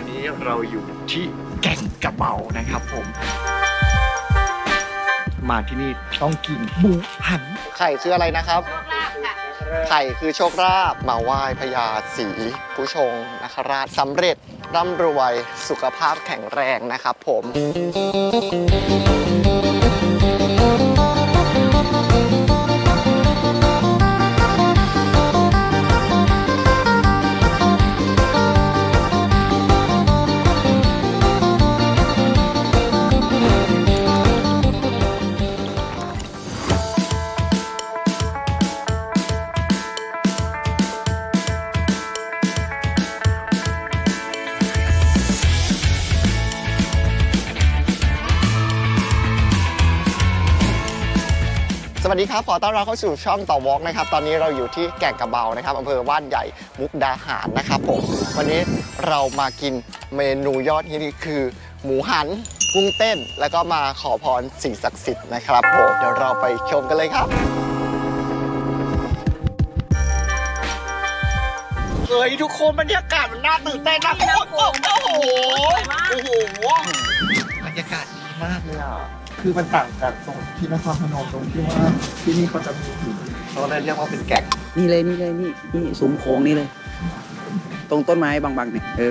อนนี้เราอยู่ที่แก่งกระเบานะครับผม มาที่นี่ต้องกินหมูหัน ไข่คืออะไรนะครับโชคลาภค่ะ ไข่คือโชคลาภมาไหว้พญาศรีผู้ชงนคราชสำเร็จร่ำรวยสุขภาพแข็งแรงนะครับผม วัสดีครับขอต้อนรับเข้าสู่ช่องต่อวอล์กนะครับ ตอนนี้เราอยู่ที่แก่งกระเบานะครับอำเภอว่านใหญ่มุกดาหารนะครับผม วันนี้เรามากินเมนูยอดฮิตคือ หมูหันกุ้งเต้น แล้วก็มาขอพรสิ่งศักดิ์สิทธิ์นะครับผมเดี๋ยวเราไปชมกันเลยครับเฮ้ยทุกคนบรรยากาศมันน่าตื่นเต้นนะโอ้โหโอ้โหโอ้โหบรรยากาศดีมากเลยอะ คือมันต่างจากตรงที่นครพนมตรงที่ว่าที่นี่เขาจะมีหินเขาเลยเรียกว่าเป็นแก่งนี่เลยนี่เลยนี่นี่ซุ้มโค้งนี่เลย ตรงต้นไม้บางๆเนี่ยเออ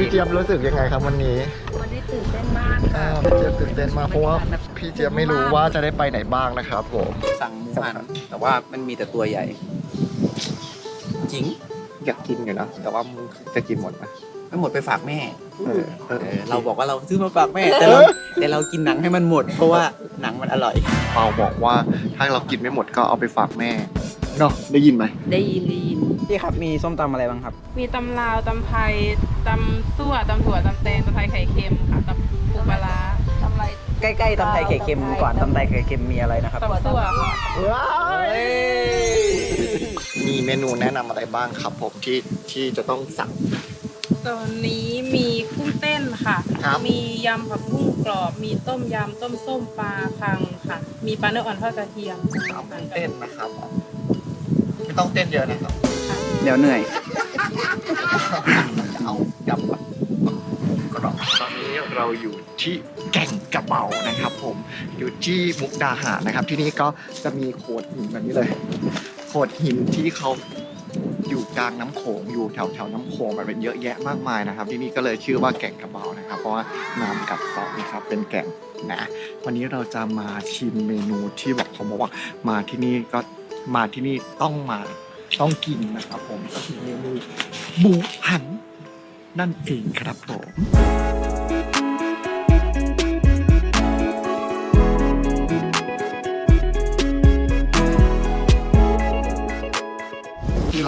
พี่เจี๊ยบรู้สึกยังไงครับวันนี้วันนี้ตื่นเต้นมากอ่าค่ะพี่เจี๊ยบตื่นเต้นมากเพราะว่าพี่เจี๊ยบไม่รู้ว่าจะได้ไปไหนบ้างนะครับผมสั่งหมูหันแต่ว่ามันมีแต่ตัวใหญ่จ ริง อยากกินอยู่นะแต่ว่ามึงจะกินหมดไหมไม่หมดไปฝากแม่เออเออเออเราบอกว่าเราซื้อมาฝากแม่ แต่เราแต่เรากินหนังให้มันหมด เพราะว่าหนังมันอร่อย เปาบอกว่าถ้าเรากินไม่หมดก็เอาไปฝากแม่เนาะได้ยินไหมได้ยินได้ยิน พี่ครับมีส้มตำอะไรบ้างครับ มีตำลาวตำไทยตำซั่วตำถั่วตำแตงตำไทยไข่เค็มค่ะตำปูปลาร้าทำไรใกล้ๆตำไทยไข่เค็มก่อนตำไทยไข่เค็มมีอะไรนะครับตำซั่วค่ะ ว้ายมี เมนูแนะนำอะไรบ้างครับผมที่ที่จะต้องสั่ง ตอนนี้มีกุ้งเต้นค่ะ ครับ มียำผักบุ้งกรอบ มีต้มยำต้มส้มปลาคังค่ะ มีปลาเนื้ออ่อนทอดกระเทียมสามเต้นนะครับไม่ต้องเต้นเยอะนะครับเดี๋ยวเหนื่อยเอายำแบบกรอบตอนนี้เราอยู่ที่แก่งกระเบานะครับ ผมอยู่ที่มุกดาหารนะครับ ที่นี่ก็จะมีโขดหินแบบนี้เลย โขดหินที่เขาอยู่กลางน้ำโขงอยู่แถวแถวน้ำโขงมันเป็นเยอะแยะมากมายนะครับ ที่นี่ก็เลยชื่อว่าแก่งกระเบานะครับ เพราะว่าน้ำกัดเซานะครับเป็นแก่งนะวันนี้เราจะมาชิมเมนูที่บอกเขาบอกว่ามาที่นี่ก็มาที่นี่ต้องมาต้องกินนะครับผมก็คือเมนูหมูหันนั่นเองครับผม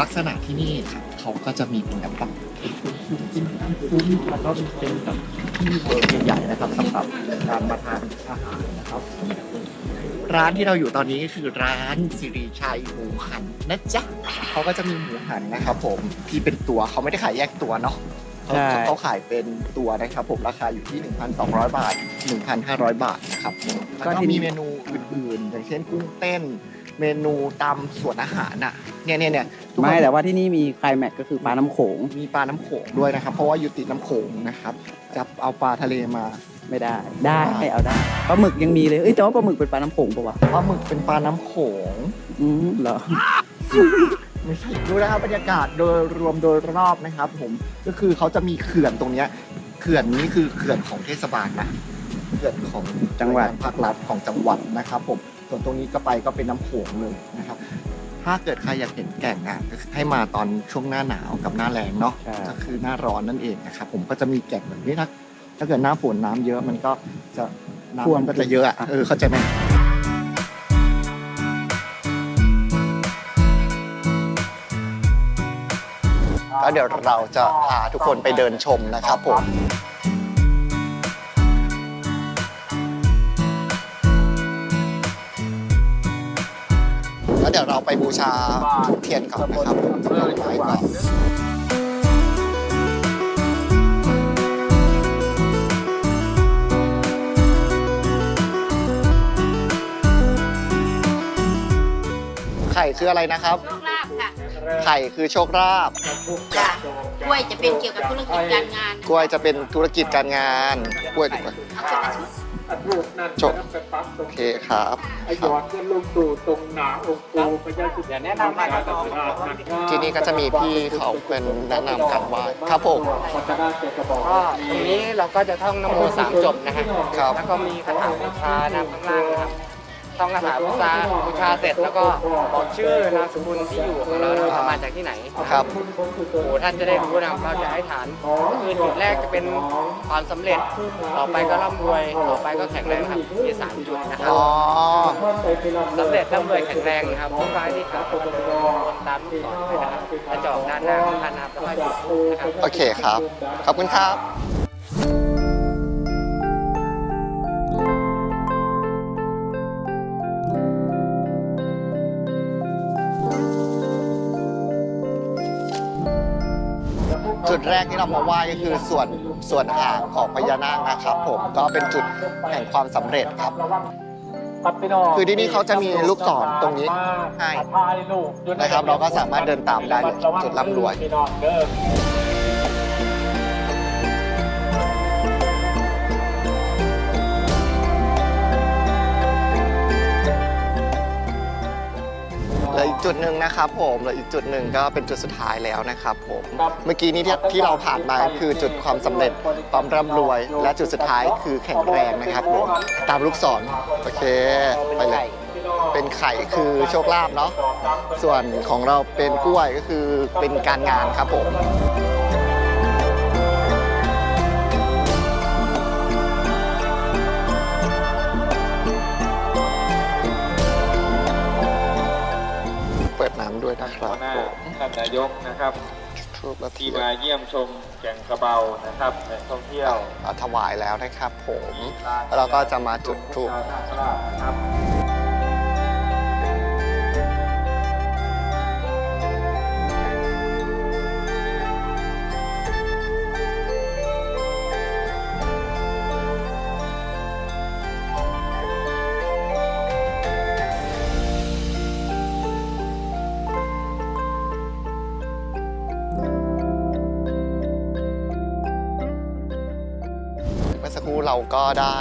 ลักษณะที่นี่ครับเขาก็จะมีเป็นแบบว่ากินน้ำฟุ้งแล้วก็เป็นแบบที่เวิร์ใหญ่ๆนะครับสำหรับการมาทานอาหารนะครับ ร้านที่เราอยู่ตอนนี้ก็คือร้านสิริชัยหมูหันนะจ๊ะเขาก็จะมีหมูหันนะครับ ผมที่เป็นตัวเขาไม่ได้ขายแยกตัวเนาะเขาใช่ เขาขายเป็นตัวนะครับ ผมราคาอยู่ที่ 1,200 บาท 1,500 บาทนะครับแล้วก็มีเมนูอื่นๆ อย่างเช่นกุ้งเต้น เมนูตามสวนอาหารน่ะเนี่ยเนี่ยเนี่ยทุกคนไม่แต่ว่าที่นี่มีไคลแม็กก็คือปลาน้ำโขงมีปลาน้ำโขงด้วยนะครับ เพราะว่าอยู่ติดน้ำโขงนะครับจะเอาปลาทะเลมา ไม่ได้ได้ เอาได้ปลาหมึกยังมีเลยเอ้ยแต่ว่าปลาหมึกเป็นปลาน้ำโขงปะวะปลาหมึกเป็นปลาน้ำโขงอืมเหรอไม่ใช่ดูนะครับบรรยากาศโดยรวมโดยรอบนะครับ ผมก็คือเขาจะมีเขื่อนตรงเนี้ยเขื่อนนี้คือเขื่อนของเทศบาลนะเขื่อนของจังหวัดภาครัฐของจังหวัดนะครับผม ส่วนตรงนี้ก็ไปก็เป็นน้ำโขงเลยนะครับ ถ้าเกิดใครอยากเห็นแก่งอะก็ให้มาตอนช่วงหน้าหนาวกับหน้าแรงเนาะใช่ ก็คือหน้าร้อนนั่นเองนะครับผมก็จะมีแก่งแบบนี้นะถ้าเกิดหน้าฝนน้ำเยอะมันก็จะน้ำมันก็จะเยอะอะเออเข้าใจไหมก็เดี๋ยวเราจะพาทุกคนไปเดินชมนะครับผม ดี๋ยวเราไปบูชาธูปเทียนก่อนนะครับดอกไม้ก่อนข่คืออะไรนะครับ โชคลาภค่ะไข่คือโชคลาภจ้ะกล้วยจะเป็นเกี่ยวกับธุรกิจการงานกล้วยจะเป็นธุรกิจการงานกล้วยดีกว่า เอาคนละชุด รูปนั่นจบไปปั๊บตรโองเคครับ ไอ้หยอดเงินลงสู่ตรงหนาองค์ปูพระเจ้าสุดแนะนำให้น้อง ที่นี่ก็จะมีพี่เขาเป็นแนะนำกันว่าครับผมพัฒนาเจ็ดกระบอกก็ตรงนี้เราก็จะท่องนโมสามจบนะฮะครับ แล้วก็มีคาถาบูชานามข้างล่างนะครับ ท่องคาถาบูชาบูชาเสร็จแล้วก็บอกชื่อนามสกุลที่อยู่ของเรานะครับมาจากที่ไหนครับ โอ้โหท่านจะได้รู้นะครับเราจะให้ฐานคือจุดแรกจะเป็นความสำเร็จ ต่อไปก็ร่ำรวย ต่อไปก็แข็งแรงครับมีสามจุดนะครับอ๋อ สำเร็จร่ำรวยแข็งแรงนะครับทุกครั้งที่ขับคนตามลูกศรไปนะครับถ้าจะออกด้านหน้าของท่านนะครับแล้วก็หยุดนะครับ โอเคครับ ขอบคุณครับ จุดแรกที่เรามาไหว้ก็คือส่วนส่วนหางของพญานาคนะครับ ผมก็เป็นจุดแห่งความสำเร็จครับ คือที่นี่เขาจะมีลูกศรตรงนี้ให้นะครับ เราก็สามารถเดินตามได้เลยจุดร่ำรวย จุดหนึ่งนะครับผมเหลืออีกจุดหนึ่งก็เป็นจุดสุดท้ายแล้วนะครับผมเมื่อกี้นี้ที่ที่เราผ่านมาคือจุดความสำเร็จความร่ำรวย และจุดสุดท้ายคือแข็งแรงนะครับผมตามลูกศรโอเคไปเลยเป็นไข่คือโชคลาภเนาะส่วนของเราเป็นกล้วยก็คือเป็นการงานครับผม ดน้ำด้วยนะครับหน้าผมท่านนายกนะครับทูบและที่เทียมานเยี่ยมชมแก่งกระเบานะครับแหล่งท่องเที่ยวเอาถวายแล้วนะครับผม แล้วเราก็จะมาจุดธูป สักครู่เราก็ได้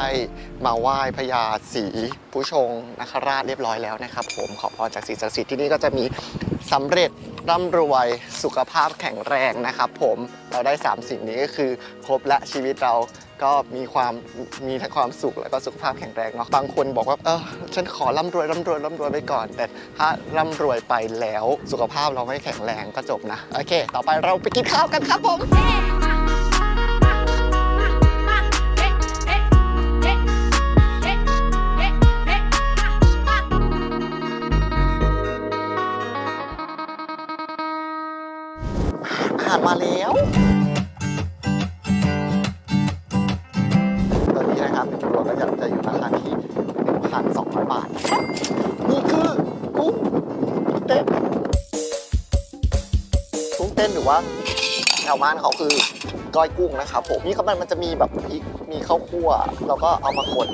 มาไหว้พญาศรีผู้ชงนคราชเรียบร้อยแล้วนะครับ ผมขอพรจากสิ่งศักดิ์สิทธิ์ที่นี่ก็จะมีสำเร็จร่ำรวยสุขภาพแข็งแรงนะครับผมเราได้ 3 สิ่งนี้ก็คือครบและชีวิตเราก็มีความมีทั้งความสุขแล้วก็สุขภาพแข็งแรงเนาะบางคนบอกว่าเออฉันขอร่ำรวยร่ำรวยร่ำรวยไปก่อน แต่ถ้าร่ำรวยไปแล้วสุขภาพเราไม่แข็งแรงก็จบนะโอเค ต่อไปเราไปกินข้าวกันครับผม มาแล้ว ตอนนี้นะครับเป็นตัวก็จะจะอยู่ราคาที่1,200 บาท นี่คือกุ้งเต้นกุ้งเต้นหรือว่าแถวบ้านเขาคือก้อยกุ้งนะครับผมนี่เขามันมันจะมีแบบพริกมีข้าวคั่ว แล้วก็เอามาคน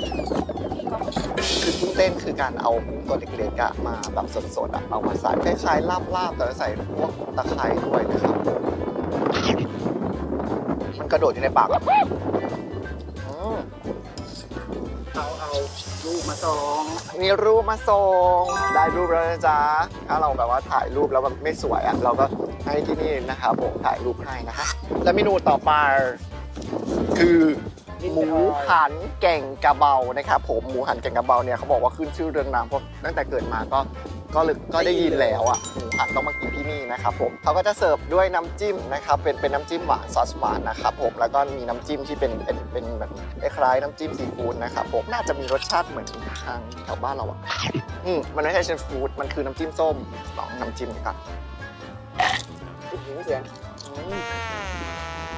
คือกุ้งเต้นคือการเอากุ้งตัวเล็กๆอะมาแบบสดๆอะเอามาใส่คล้ายๆลาบๆแต่ว่าใส่พวกตะไคร้ด้วยนะครับ กระโดดอยู่ในปากอะอืมเอาเอารูปมาส่งมีรูปมาส่งได้รูปแล้วนะจ๊ะถ้าเราแบบว่าถ่ายรูปแล้วมันไม่สวยอะเราก็ให้ที่นี่นะครับผมถ่ายรูปให้นะฮะและเมนูต่อไปคือหมูหันแก่งกระเบานะครับผมหมูหันแก่งกระเบาเนี่ยเขาบอกว่าขึ้นชื่อเรื่องน้ำเพราะตั้งแต่เกิดมาก็ ก็เลยก็ได้ยินแล้วอะหมูหันต้องมากินที่นี่นะครับผมเขาก็จะเสิร์ฟด้วยน้ำจิ้มนะครับเป็นเป็นน้ำจิ้มหวานซอสหวานนะครับผมแล้วก็มีน้ำจิ้มที่เป็นเป็นเป็นแบบคล้ายๆน้ำจิ้มซีฟู้ดนะครับผมน่าจะมีรสชาติเหมือนทางแถวบ้านเราอะอืมมันไม่ใช่ซีฟู้ดมันคือน้ำจิ้มส้มลองน้ำจิ้มกันอื้อหือเสียงอืม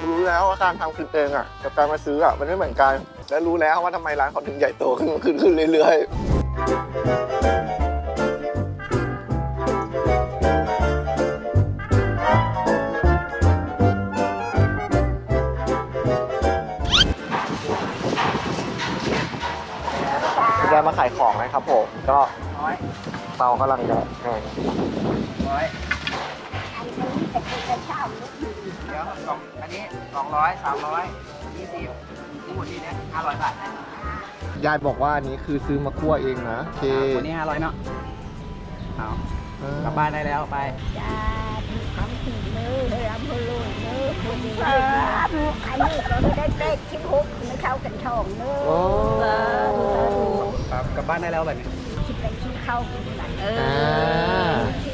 รู้แล้วว่าการทำคือเองอะกับการมาซื้ออะมันไม่เหมือนกัน และรู้แล้วว่าทำไมร้านเขาถึงใหญ่โตขึ้นขึ้นขึ้นเรื่อยๆ คุณยายมาขายของนะครับผม ก็ร้อยเตากำลังจะแห้งร้อยเดี๋ยวสองอันนี้สองร้อยสามร้อยยี่สิบทั้งหมดนี่เนี่ยห้าร้อยบาทนะยายบอกว่าอันนี้คือซื้อมาคั่วเองนะโอเควันนี้ห้าร้อยเนาะเอาเออกลับบ้านได้แล้วไปจ้าถูกคำถึงมือให้รับผู้ลุยเนื้อคนดีอันนี้เราได้เด็กชิบหกไม่เข้ากันทองเนื้อโอ้ ครับกลับบ้านได้แล้วแบบนี้คิดเป็นชิเข้ากันหลังเออ่า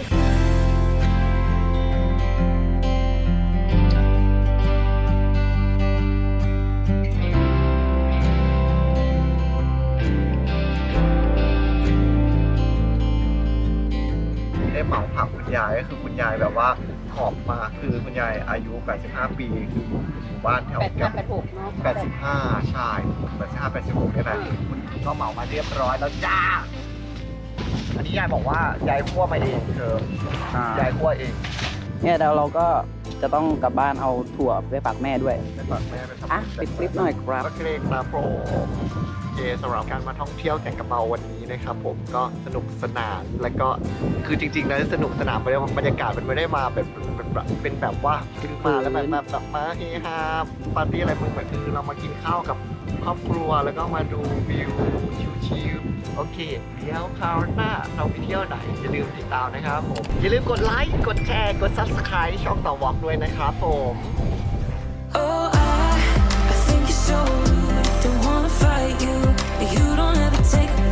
ได้เหมาผักคุณยายก็คือคุณยายแบบว่า หอบมาคือคุณยายอายุ 85 ปีคืออยู่หมู่บ้านแถวแปดกัห้าแปดหกเนาะ85ใช่85 86นี่แหละคุณก็เหมามาเรียบร้อยแล้วจ้า อันนี้ยายบอกว่ายายคั่วมาเองเธออ่ายายคั่วเองเนี่ยเดี๋ยวเราก็จะต้องกลับบ้านเอาถั่วไปฝากแม่ด้วยไปฝากแม่ไปทำอะปิดคลิปหน่อยครับโอเคครับผมโอเค สำหรับการมาท่องเที่ยวแก่งกระเบาวันนี้นะครับผมก็สนุกสนานแล้วก็คือจริงๆแล้วสนุกสนานไปบรรยากาศมันไม่ได้มาแบบเป็นแบบเป็นแบบว่าขึ้นมาแล้วแบบแบบแบบมาเฮฮาปาร์ตี้อะไรมึงเหมือนคือเรามากินข้าวกับครอบครัวแล้วก็มาดูวิวชิลๆโอเค เดี๋ยวคราวหน้าเราไปเที่ยวไหนอย่าลืมติดตามนะครับผมอย่าลืมกดไลค์กดแชร์กด subscribe ช่องต่อวอกด้วยนะครับผม Oh, I, I think you're so fight you, you don't ever take